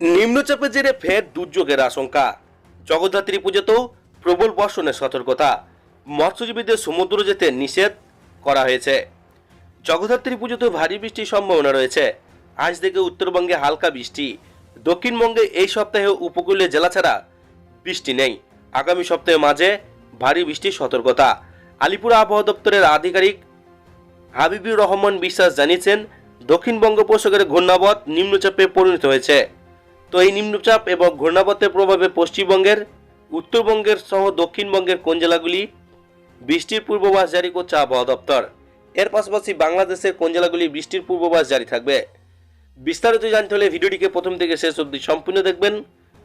নিম্নচাপের জেরে ফের দুর্যোগের আশঙ্কা। জগদ্ধাত্রী পুজোতেও প্রবল বর্ষণের সতর্কতা। মৎস্যজীবীদের সমুদ্র যেতে নিষেধ করা হয়েছে। জগদ্ধাত্রী পুজোতেও ভারী বৃষ্টির সম্ভাবনা রয়েছে। আজ থেকে উত্তরবঙ্গে হালকা বৃষ্টি। দক্ষিণবঙ্গে এই সপ্তাহে উপকূলীয় জেলা ছাড়া বৃষ্টি নেই। আগামী সপ্তাহে মাঝে ভারী বৃষ্টির সতর্কতা। আলিপুর আবহাওয়া দপ্তরের আধিকারিক হাবিবুর রহমান বিশ্বাস জানিয়েছেন দক্ষিণ বঙ্গোপসাগরে ঘূর্ণাবত নিম্নচাপে পরিণত হয়েছে। তো এই নিম্নচাপ এবং ঘূর্ণাবতের প্রভাবে পশ্চিমবঙ্গের, উত্তরবঙ্গের সহ দক্ষিণবঙ্গের কোন জেলাগুলি বৃষ্টির পূর্বাভাস জারি করছে আবহাওয়া দপ্তর? এর পাশাপাশি বাংলাদেশের কোন জেলাগুলি বৃষ্টির পূর্বাভাস জারি থাকবে? বিস্তারিত জানতে হলে ভিডিওটিকে প্রথম থেকে শেষ অবধি সম্পূর্ণ দেখবেন।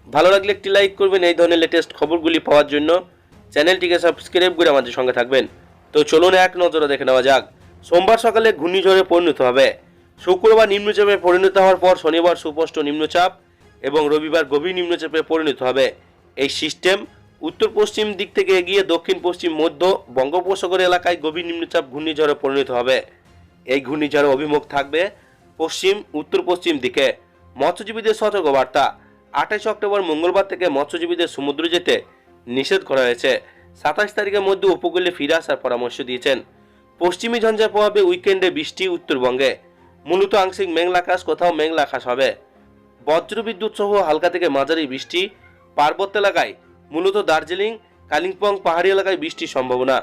ভালো লাগলে একটি লাইক করবেন, এই ধরনের লেটেস্ট খবরগুলি পাওয়ার জন্য চ্যানেলটিকে সাবস্ক্রাইব করে আমাদের সঙ্গে থাকবেন। তো চলুন এক নজরে দেখে নেওয়া যাক। সোমবার সকালে ঘূর্ণিঝড়ে পরিণত হবে। শুক্রবার নিম্নচাপে পরিণত হওয়ার পর শনিবার সুস্পষ্ট নিম্নচাপ। এবং রবিবার গভীর নিম্নচাপে পরিণত হবে। এই সিস্টেম উত্তর পশ্চিম দিক থেকে এগিয়ে দক্ষিণ পশ্চিম মধ্য বঙ্গোপসাগর এলাকায় গভীর নিম্নচাপ ঘূর্ণিঝড়ে পরিণত হবে। এই ঘূর্ণিঝড়ের অভিমুখ থাকবে পশ্চিম উত্তর পশ্চিম দিকে। মৎস্যজীবীদের সতর্কবার্তা আঠাশ অক্টোবর মঙ্গলবার থেকে মৎস্যজীবীদের সমুদ্র যেতে নিষেধ করা হয়েছে। সাতাশ তারিখের মধ্যে উপকূলে ফিরে আসার পরামর্শ দিয়েছেন। পশ্চিমী ঝঞ্ঝার প্রভাবে উইকেন্ডে বৃষ্টি উত্তরবঙ্গে। মূলত আংশিক মেঘলা আকাশ, কোথাও মেঘলা আকাশ হবে। বজ্রবিদ্যুৎ সহ হালকা থেকে মাঝারি বৃষ্টি। পার্বত্য এলাকায় মূলত দার্জিলিং, কালিম্পং পাহাড়ি এলাকায় বৃষ্টির সম্ভাবনা।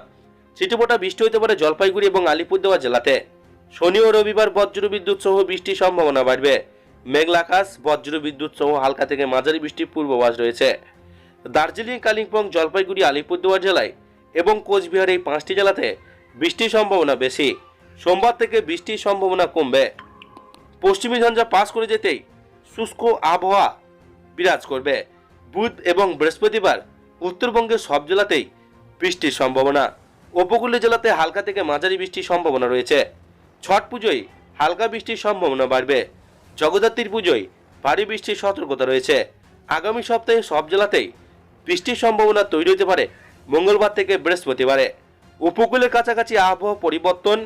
ছিটেফোঁটা বৃষ্টি হতে পারে জলপাইগুড়ি এবং আলিপুরদুয়ার জেলাতে। শনি ও রবিবার বজ্রবিদ্যুৎ সহ বৃষ্টির সম্ভাবনা বাড়বে। মেঘলা আকাশ, বজ্রবিদ্যুৎ সহ হালকা থেকে মাঝারি বৃষ্টির পূর্বাভাস রয়েছে। দার্জিলিং, কালিম্পং, জলপাইগুড়ি, আলিপুরদুয়ার জেলায় এবং কোচবিহার এই পাঁচটি জেলাতে বৃষ্টির সম্ভাবনা বেশি। সোমবার থেকে বৃষ্টির সম্ভাবনা কমবে। পশ্চিমী ঝঞ্ঝা পাস করে যেতেই শুষ্ক আবহাওয়া বিরাজ করবে। বুধ এবং বৃহস্পতিবার উত্তরবঙ্গের সব জেলাতেই বৃষ্টির সম্ভাবনা। উপকূলীয় জেলাতে হালকা থেকে মাঝারি বৃষ্টির সম্ভাবনা রয়েছে। ছট পুজোয় হালকা বৃষ্টির সম্ভাবনা বাড়বে। জগদ্ধাত্রীর পুজোয় ভারী বৃষ্টির সতর্কতা রয়েছে। আগামী সপ্তাহে সব জেলাতেই বৃষ্টির সম্ভাবনা তৈরি হতে পারে মঙ্গলবার থেকে বৃহস্পতিবারে। উপকূলের কাছাকাছি আবহাওয়া পরিবর্তন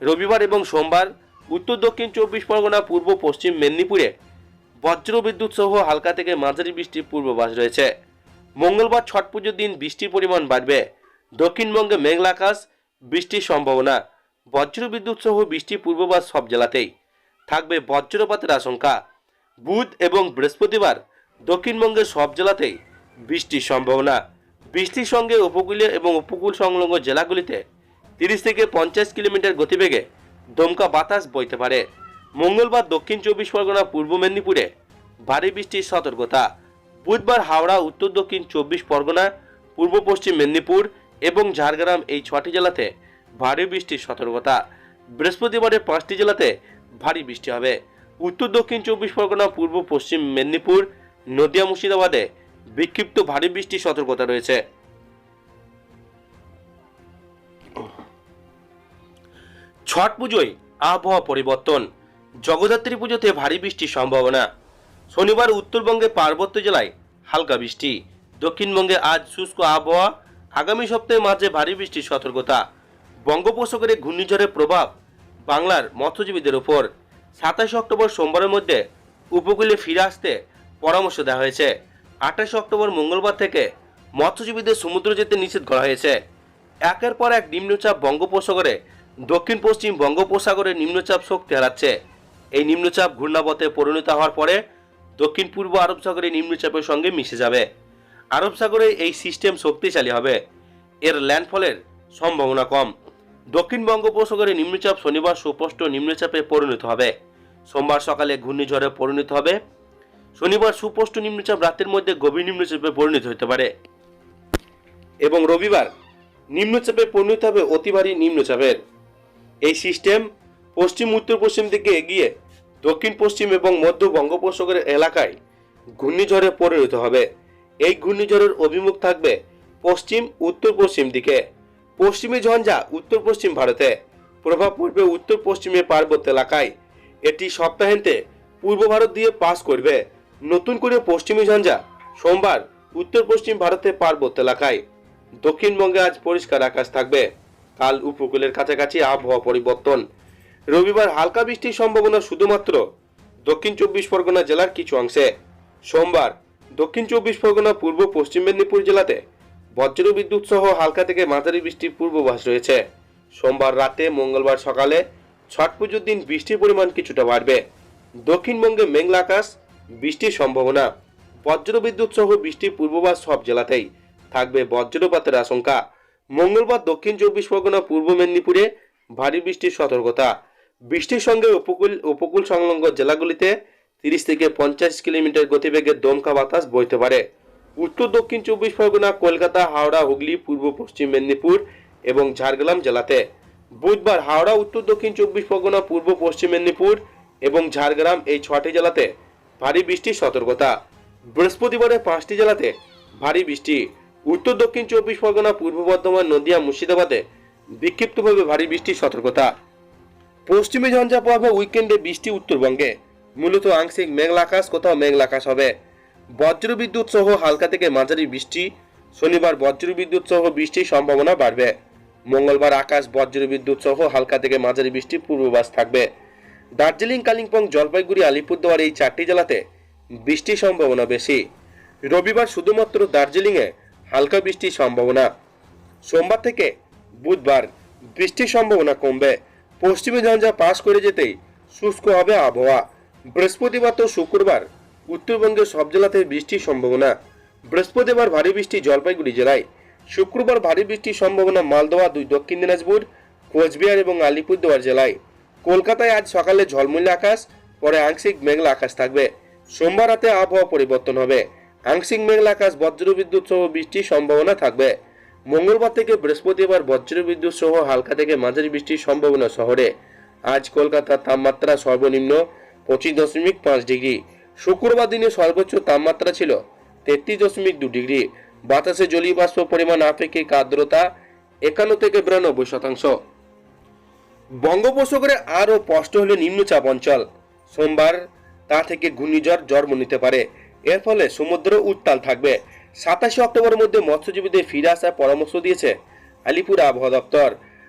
রবিবার এবং সোমবার, উত্তর দক্ষিণ চব্বিশ পরগনা, পূর্ব পশ্চিম মেদিনীপুরে বজ্র বিদ্যুৎ সহ হালকা থেকে মাঝারি বৃষ্টির পূর্বাভাস রয়েছে। মঙ্গলবার ছট পুজোর দিন বৃষ্টির পরিমাণ বাড়বে। দক্ষিণবঙ্গে মেঘলা আকাশ, বৃষ্টির সম্ভাবনা। বজ্র বিদ্যুৎ সহ বৃষ্টির পূর্বাভাস সব জেলাতেই। থাকবে বজ্রপাতের আশঙ্কা। বুধ এবং বৃহস্পতিবার দক্ষিণবঙ্গের সব জেলাতেই বৃষ্টির সম্ভাবনা। বৃষ্টির সঙ্গে উপকূলীয় এবং উপকূল সংলগ্ন জেলাগুলিতে তিরিশ থেকে পঞ্চাশ কিলোমিটার গতিবেগে দমকা বাতাস বইতে পারে। মঙ্গলবার দক্ষিণ চব্বিশ পরগনা, পূর্ব মেদিনীপুরে ভারী বৃষ্টির সতর্কতা। বুধবার হাওড়া, উত্তর দক্ষিণ চব্বিশ পরগনা, পূর্ব পশ্চিম মেদিনীপুর এবং ঝাড়গ্রাম এই ছটি জেলাতে ভারী বৃষ্টির সতর্কতা। বৃহস্পতিবারে পাঁচটি জেলাতে ভারী বৃষ্টি হবে। উত্তর দক্ষিণ চব্বিশ পরগনা, পূর্ব পশ্চিম মেদিনীপুর, নদিয়া, মুর্শিদাবাদে বিক্ষিপ্ত ভারী বৃষ্টির সতর্কতা রয়েছে। ছট পুজোয় আবহাওয়া পরিবর্তন। জগদ্ধাত্রী পুজোতে ভারী বৃষ্টির সম্ভাবনা। শনিবার উত্তরবঙ্গে পার্বত্য জেলায় হালকা বৃষ্টি। দক্ষিণবঙ্গে আজ শুষ্ক আবহাওয়া। আগামী সপ্তাহে মাঝে ভারী বৃষ্টির সতর্কতা। বঙ্গোপসাগরে ঘূর্ণিঝড়ের প্রভাব বাংলার মৎস্যজীবীদের ওপর। সাতাশ অক্টোবর সোমবারের মধ্যে উপকূলে ফিরে আসতে পরামর্শ দেওয়া হয়েছে। আঠাশ অক্টোবর মঙ্গলবার থেকে মৎস্যজীবীদের সমুদ্র যেতে নিষেধ করা হয়েছে। একের পর এক নিম্নচাপ বঙ্গোপসাগরে। দক্ষিণ পশ্চিম বঙ্গোপসাগরে নিম্নচাপ শক্তি হারাচ্ছে। এই নিম্নচাপ ঘূর্ণাবতে পরিণত হওয়ার পরে দক্ষিণ পূর্ব আরব সাগরে নিম্নচাপের সঙ্গে মিশে যাবে। আরব সাগরে এই সিস্টেম শক্তিশালী হবে। এর ল্যান্ডফলের সম্ভাবনা কম। দক্ষিণ বঙ্গোপসাগরে নিম্নচাপ শনিবার সুস্পষ্ট নিম্নচাপে পরিণত হবে। সোমবার সকালে ঘূর্ণিঝড়ে পরিণত হবে। শনিবার সুস্পষ্ট নিম্নচাপ রাতের মধ্যে গভীর নিম্নচাপে পরিণত হতে পারে। এবং রবিবার নিম্নচাপে পরিণত হবে অতি ভারী নিম্নচাপের। এই সিস্টেম পশ্চিম উত্তর পশ্চিম দিকে এগিয়ে দক্ষিণ, পশ্চিম এবং মধ্য বঙ্গোপসাগরের এলাকায় ঘূর্ণিঝড়ে পরিণত হবে। এই ঘূর্ণিঝড়ের অভিমুখ থাকবে পশ্চিম উত্তর পশ্চিম দিকে। পশ্চিমী ঝঞ্ঝা উত্তর পশ্চিম ভারতে। প্রভাব পড়বে উত্তর পশ্চিমে পার্বত্য এলাকায়। এটি সপ্তাহান্তে পূর্ব ভারত দিয়ে পাস করবে। নতুন করে পশ্চিমী ঝঞ্ঝা সোমবার উত্তর পশ্চিম ভারতে পার্বত্য এলাকায়। দক্ষিণবঙ্গে আজ পরিষ্কার আকাশ থাকবে। কাল উপকূলের কাছাকাছি আবহাওয়া পরিবর্তন। রবিবার হালকা বৃষ্টির সম্ভাবনা শুধুমাত্র দক্ষিণ চব্বিশ পরগনা জেলার কিছু অংশে। সোমবার দক্ষিণ চব্বিশ পরগনা, পূর্ব পশ্চিম মেদিনীপুর জেলাতে বজ্র বিদ্যুৎ সহ হালকা থেকে মাঝারি বৃষ্টির পূর্বাভাস রয়েছে। সোমবার রাতে মঙ্গলবার সকালে ছট পুজোর দিন বৃষ্টির পরিমাণ কিছুটা বাড়বে। দক্ষিণবঙ্গে মেঘলা আকাশ, বৃষ্টির সম্ভাবনা। বজ্র বিদ্যুৎ সহ বৃষ্টির পূর্বাভাস সব জেলাতেই থাকবে বজ্রপাতের আশঙ্কা। মঙ্গলবার দক্ষিণ চব্বিশ পরগনা, পূর্ব মেদিনীপুরে ভারী বৃষ্টির সতর্কতা। বৃষ্টির সঙ্গে উপকূল উপকূল সংলগ্ন জেলাগুলিতে তিরিশ থেকে পঞ্চাশ কিলোমিটার গতিবেগে দমকা বাতাস বইতে পারে। উত্তর, দক্ষিণ চব্বিশ পরগনা, কলকাতা, হাওড়া, হুগলি, পূর্ব, পশ্চিম মেদিনীপুর এবং ঝাড়গ্রাম জেলাতে। বুধবার হাওড়া, উত্তর, দক্ষিণ চব্বিশ পরগনা, পূর্ব, পশ্চিম মেদিনীপুর এবং ঝাড়গ্রাম এই ছটি জেলাতে ভারী বৃষ্টির সতর্কতা। বৃহস্পতিবারে পাঁচটি জেলাতে ভারী বৃষ্টি। উত্তর, দক্ষিণ চব্বিশ পরগনা, পূর্ব বর্ধমান, নদিয়া, মুর্শিদাবাদে বিক্ষিপ্তভাবে ভারী বৃষ্টির সতর্কতা। পশ্চিমে ঝঞ্ঝা প্রভাবে উইকেন্ডে বৃষ্টি উত্তরবঙ্গে। মূলত আংশিক মেঘলা আকাশ কোথাও মেঘলা আকাশ হবে। বজ্রবিদ্যুৎ সহ হালকা থেকে মাঝারি বৃষ্টি। শনিবার বজ্রবিদ্যুৎ সহ বৃষ্টির সম্ভাবনা বাড়বে। মঙ্গলবার আকাশ বজ্রবিদ্যুৎ সহ হালকা থেকে মাঝারি বৃষ্টির পূর্বাভাস থাকবে। দার্জিলিং, কালিম্পং, জলপাইগুড়ি, আলিপুরদুয়ার এই চারটি জেলাতে বৃষ্টির সম্ভাবনা বেশি। রবিবার শুধুমাত্র দার্জিলিংয়ে হালকা বৃষ্টির সম্ভাবনা। সোমবার থেকে বুধবার বৃষ্টির সম্ভাবনা কমবে। পশ্চিমী ঝঞ্ঝা পাস করে যেতেই শুষ্ক হবে আবহাওয়া। বৃহস্পতিবার তো শুক্রবার, উত্তরবঙ্গের সব জেলাতে বৃষ্টির সম্ভাবনা। বৃহস্পতিবার ভারী বৃষ্টি জলপাইগুড়ি জেলায়। শুক্রবার ভারী বৃষ্টির সম্ভাবনা মালদহ দুই দক্ষিণ দিনাজপুর, কোচবিহার এবং আলিপুরদুয়ার জেলায়। কলকাতায় আজ সকালে ঝলমলে আকাশ, পরে আংশিক মেঘলা আকাশ থাকবে। সোমবার রাতে আবহাওয়া পরিবর্তন হবে। আংশিক মেঘলা আকাশ, বজ্রবিদ্যুৎ সহ বৃষ্টির সম্ভাবনা থাকবে। মঙ্গলবার থেকে বৃহস্পতিবার বজ্রবিদ্যুৎ সহ হালকা থেকে মাঝারি বৃষ্টির সম্ভাবনা শহরে। আজ কলকাতার তাপমাত্রা সর্বনিম্ন পঁচিশ দশমিক পাঁচ ডিগ্রি। শুক্রবার দিনে সর্বোচ্চ তাপমাত্রা ছিল তেত্রিশ দশমিক দু ডিগ্রি। বাতাসে জলীয় বাষ্প পরিমাণ আপেক্ষিক আর্দ্রতা একান্ন থেকে বিরানব্বই শতাংশ। বঙ্গোপসাগরে আরও স্পষ্ট হলে নিম্নচাপ অঞ্চল। সোমবার তা থেকে ঘূর্ণিঝড় জন্ম নিতে পারে। এর ফলে সমুদ্র উত্তাল থাকবে। সাতাশে অক্টোবরের মধ্যে মৎস্যজীবীদের ফিরে আসার পরামর্শ দিয়েছে আলিপুর আবহাওয়া দপ্তর।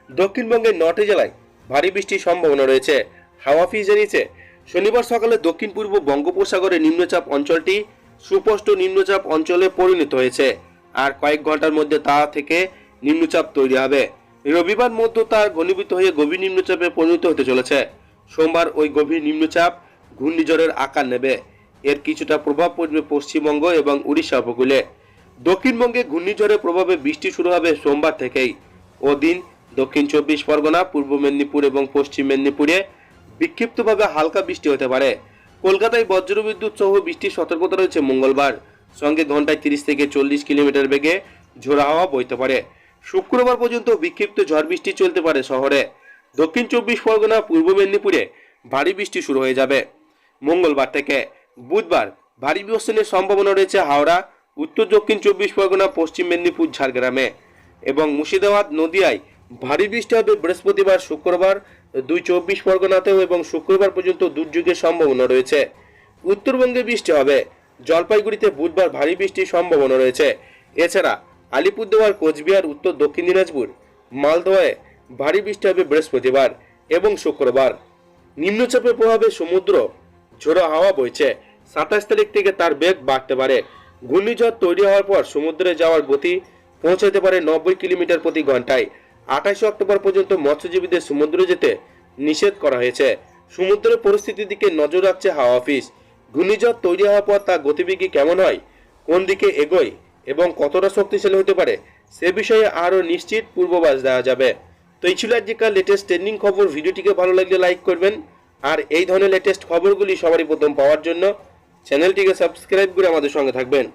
দক্ষিণবঙ্গের নটি জেলায় ভারী বৃষ্টির সম্ভাবনা রয়েছে। হাওয়া অফিস জানিয়েছে, শনিবার সকালে দক্ষিণ পূর্ব বঙ্গোপসাগরে নিম্নচাপ অঞ্চলটি সুস্পষ্ট নিম্নচাপ অঞ্চলে পরিণত হয়েছে। আর কয়েক ঘণ্টার মধ্যে তা থেকে নিম্নচাপ তৈরি হবে। রবিবার মধ্য তার ঘনীভূত হয়ে গভীর নিম্নচাপে পরিণত হতে চলেছে। সোমবার ওই গভীর নিম্নচাপ ঘূর্ণিঝড়ের আকার নেবে। এর কিছুটা প্রভাব পড়বে পশ্চিমবঙ্গ এবং উড়িষ্যা উপকূলে। দক্ষিণবঙ্গে ঘূর্ণিঝড়ের প্রভাবে বৃষ্টি শুরু হবে সোমবার থেকেই। ওদিন দক্ষিণ চব্বিশ পরগনা, পূর্ব মেদিনীপুর এবং পশ্চিম মেদিনীপুরে বিক্ষিপ্তভাবে হালকা বৃষ্টি হতে পারে। কলকাতায় বজ্রবিদ্যুৎ সহ বৃষ্টির সতর্কতা রয়েছে মঙ্গলবার। সঙ্গে ঘন্টায় তিরিশ থেকে চল্লিশ কিলোমিটার বেগে ঝোড়া হাওয়া বইতে পারে। শুক্রবার পর্যন্ত বিক্ষিপ্ত ঝড় বৃষ্টি চলতে পারে শহরে। দক্ষিণ চব্বিশ পরগনা, পূর্ব মেদিনীপুরে ভারী বৃষ্টি শুরু হয়ে যাবে মঙ্গলবার থেকে। বুধবার ভারী বর্ষণের সম্ভাবনা রয়েছে হাওড়া, উত্তর দক্ষিণ চব্বিশ পরগনা, পশ্চিম মেদিনীপুর, ঝাড়গ্রামে এবং মুর্শিদাবাদ নদিয়ায় ভারী বৃষ্টি হবে বৃহস্পতিবার, শুক্রবার, দুই চব্বিশ পরগনাতেও এবং শুক্রবার পর্যন্ত দুর্যোগের সম্ভাবনা রয়েছে। উত্তরবঙ্গে বৃষ্টি হবে। জলপাইগুড়িতে বুধবার ভারী বৃষ্টির সম্ভাবনা রয়েছে। এছাড়া আলিপুরদুয়ার, কোচবিহার, উত্তর দক্ষিণ দিনাজপুর, মালদহে ভারী বৃষ্টি হবে বৃহস্পতিবার এবং শুক্রবার। নিম্নচাপের প্রভাবে সমুদ্র ঝোড়ো হাওয়া বইছে। সাতাশ তারিখ থেকে তার বেগ বাড়তে পারে। ঘূর্ণিঝড় তৈরি হওয়ার পর সমুদ্রে যাওয়ার গতি পৌঁছাতে পারে নব্বই কিলোমিটার প্রতি ঘন্টায় আঠাশে অক্টোবর পর্যন্ত মৎস্যজীবীদের সমুদ্রে যেতে নিষেধ করা হয়েছে। সমুদ্রের পরিস্থিতির দিকে নজর রাখছে হাওয়া অফিস। ঘূর্ণিঝড় তৈরি হওয়ার পর তার গতিবিধি কেমন হয়, কোন দিকে এগোয় এবং কতটা শক্তিশালী হতে পারে, সে বিষয়ে আরও নিশ্চিত পূর্বাভাস দেওয়া যাবে। তো এই ছিল আজকের লেটেস্ট ট্রেন্ডিং খবর। ভিডিওটিকে ভালো লাগলে লাইক করবেন। আর এই ধরনের লেটেস্ট খবরগুলি সবারই প্রথম পাওয়ার জন্য চ্যানেলটিকে সাবস্ক্রাইব করে আমাদের সঙ্গে থাকবেন।